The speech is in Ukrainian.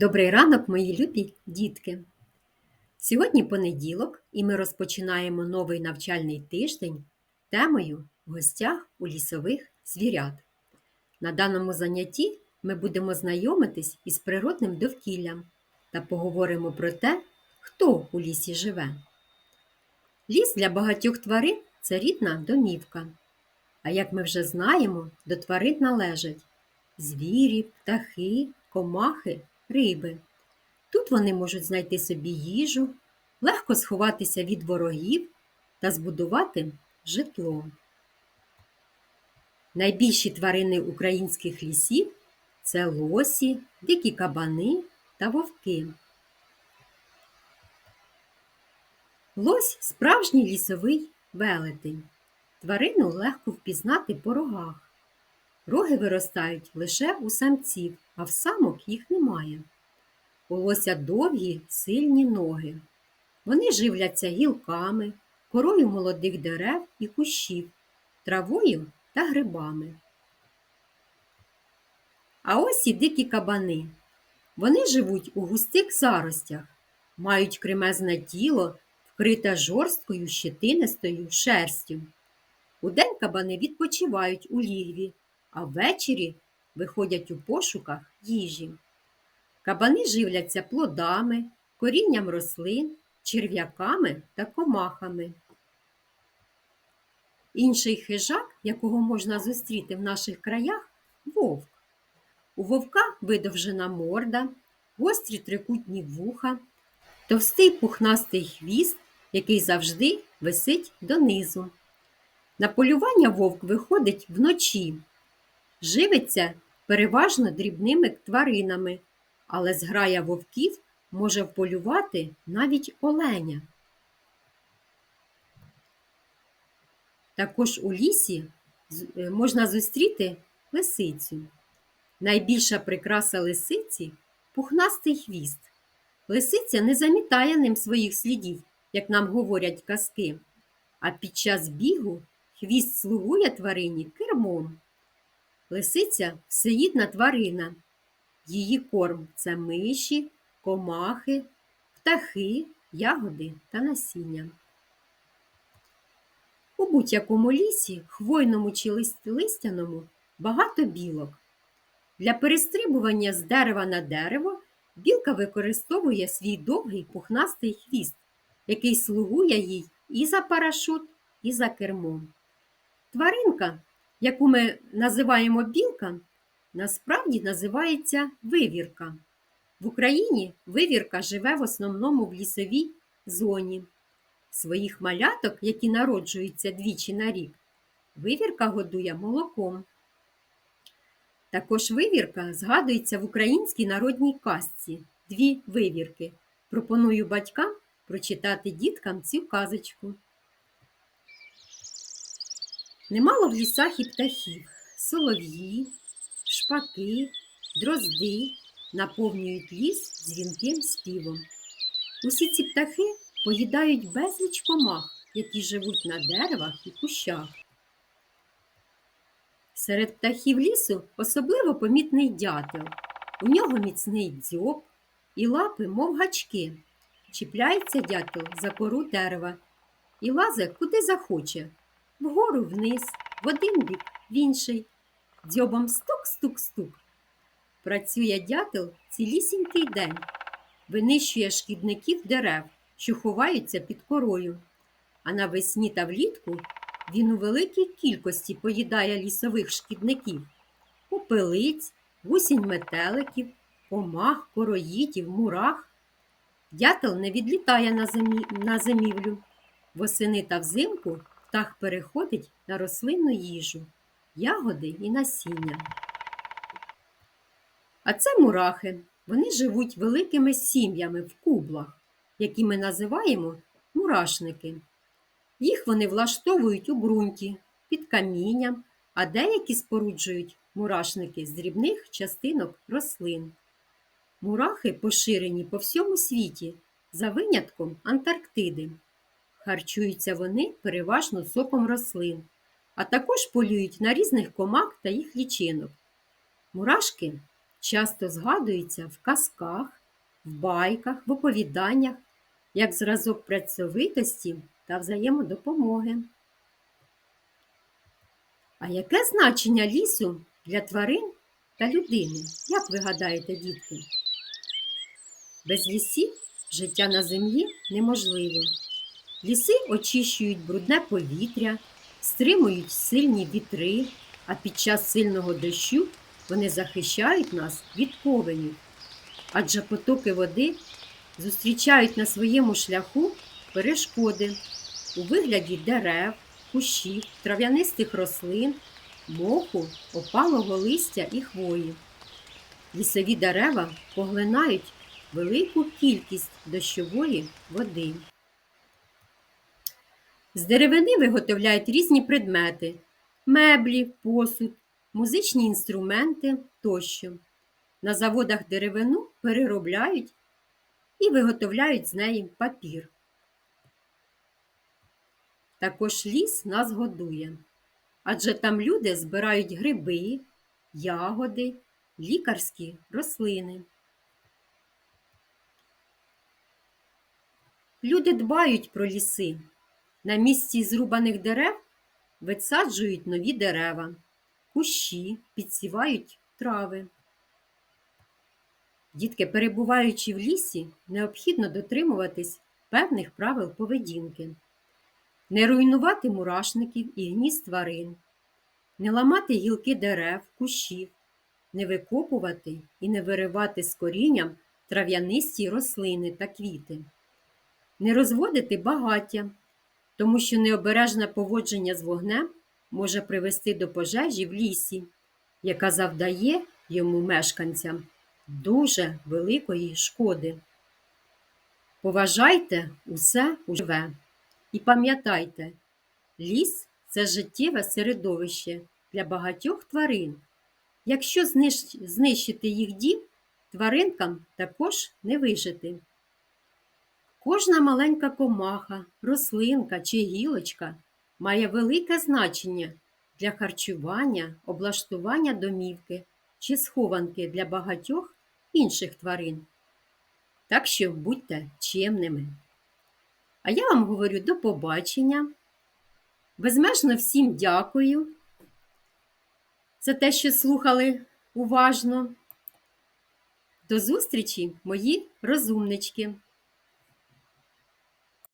Добрий ранок, мої любі дітки! Сьогодні понеділок, і ми розпочинаємо новий навчальний тиждень темою в гостях у лісових звірят. На даному занятті ми будемо знайомитись із природним довкіллям та поговоримо про те, хто у лісі живе. Ліс для багатьох тварин це рідна домівка. А як ми вже знаємо, до тварин належать звірі, птахи, комахи, риби. Тут вони можуть знайти собі їжу, легко сховатися від ворогів та збудувати житло. Найбільші тварини українських лісів це лосі, дикі кабани та вовки. Лось справжній лісовий велетень. Тварину легко впізнати по рогах. Роги виростають лише у самців, а в самок їх немає. У лося довгі, сильні ноги. Вони живляться гілками, корою молодих дерев і кущів, травою та грибами. А ось і дикі кабани. Вони живуть у густих заростях, мають кремезне тіло, вкрите жорсткою щетинистою шерстю. Удень кабани відпочивають у лігві, а ввечері виходять у пошуках їжі. Кабани живляться плодами, корінням рослин, черв'яками та комахами. Інший хижак, якого можна зустріти в наших краях вовк. У вовка видовжена морда, гострі трикутні вуха, товстий пухнастий хвіст, який завжди висить донизу. На полювання вовк виходить вночі, живиться переважно дрібними тваринами, але зграя вовків може вполювати навіть оленя. Також у лісі е, можна зустріти лисицю. Найбільша прикраса лисиці пухнастий хвіст. Лисиця не замітає ним своїх слідів, як нам говорять казки, а під час бігу хвіст слугує тварині кермом. Лисиця всеїдна тварина. Її корм це миші, комахи, птахи, ягоди та насіння. У будь-якому лісі, хвойному чи листяному, багато білок. Для перестрибування з дерева на дерево білка використовує свій довгий пухнастий хвіст, який слугує їй і за парашут, і за кермом. Тваринка, яку ми називаємо білка, насправді називається вивірка. В Україні вивірка живе в основному в лісовій зоні. Своїх маляток, які народжуються двічі на рік, вивірка годує молоком. Також вивірка згадується в українській народній казці Дві вивірки. Пропоную батькам прочитати діткам цю казочку. Немало в лісах і птахів, солов'ї, шпаки, дрозди наповнюють ліс дзвінким співом. Усі ці птахи поїдають безліч комах, які живуть на деревах і кущах. Серед птахів лісу особливо помітний дятел. У нього міцний дзьоб і лапи, мов гачки. Чіпляється дятел за кору дерева і лазе куди захоче, вгору вниз, в один бік, в інший. Дзьобом стук-стук-стук. Працює дятел цілісінький день, винищує шкідників дерев, що ховаються під корою. А навесні та влітку він у великій кількості поїдає лісових шкідників, попелиць, гусінь метеликів, комах, короїдів, мурах. Дятел не відлітає на, землі, на зимівлю. Восени та взимку птах переходить на рослинну їжу, ягоди і насіння. А це мурахи. Вони живуть великими сім'ями в кублах, які ми називаємо мурашники. Їх вони влаштовують у ґрунті, під камінням, а деякі споруджують мурашники з дрібних частинок рослин. Мурахи поширені по всьому світі, за винятком Антарктиди. Харчуються вони переважно соком рослин, а також полюють на різних комах та їх лічинок. Мурашки часто згадуються в казках, в байках, в оповіданнях як зразок працьовитості та взаємодопомоги. А яке значення лісу для тварин та людини? Як ви гадаєте, дітки? Без лісів життя на землі неможливе. Ліси очищують брудне повітря, стримують сильні вітри, а під час сильного дощу вони захищають нас від повенів. Адже потоки води зустрічають на своєму шляху перешкоди у вигляді дерев, кущів, трав'янистих рослин, моху, опалого листя і хвої. Лісові дерева поглинають велику кількість дощової води. З деревини виготовляють різні предмети меблі, посуд, музичні інструменти тощо. На заводах деревину переробляють і виготовляють з неї папір. Також ліс нас годує, адже там люди збирають гриби, ягоди, лікарські рослини. Люди дбають про ліси. На місці зрубаних дерев висаджують нові дерева, кущі, підсівають трави. Дітки, перебуваючи в лісі, необхідно дотримуватись певних правил поведінки, не руйнувати мурашників і гнізд тварин, не ламати гілки дерев, кущів, не викопувати і не виривати з корінням трав'янисті рослини та квіти, не розводити багаття, тому що необережне поводження з вогнем може привести до пожежі в лісі, яка завдає йому мешканцям дуже великої шкоди. Поважайте усе живе і пам'ятайте, ліс це життєве середовище для багатьох тварин. Якщо знищити їх дім, тваринкам також не вижити. Кожна маленька комаха, рослинка чи гілочка має велике значення для харчування, облаштування домівки чи схованки для багатьох інших тварин. Так що будьте чемними. А я вам говорю до побачення. Безмежно всім дякую за те, що слухали уважно. До зустрічі, мої розумнички!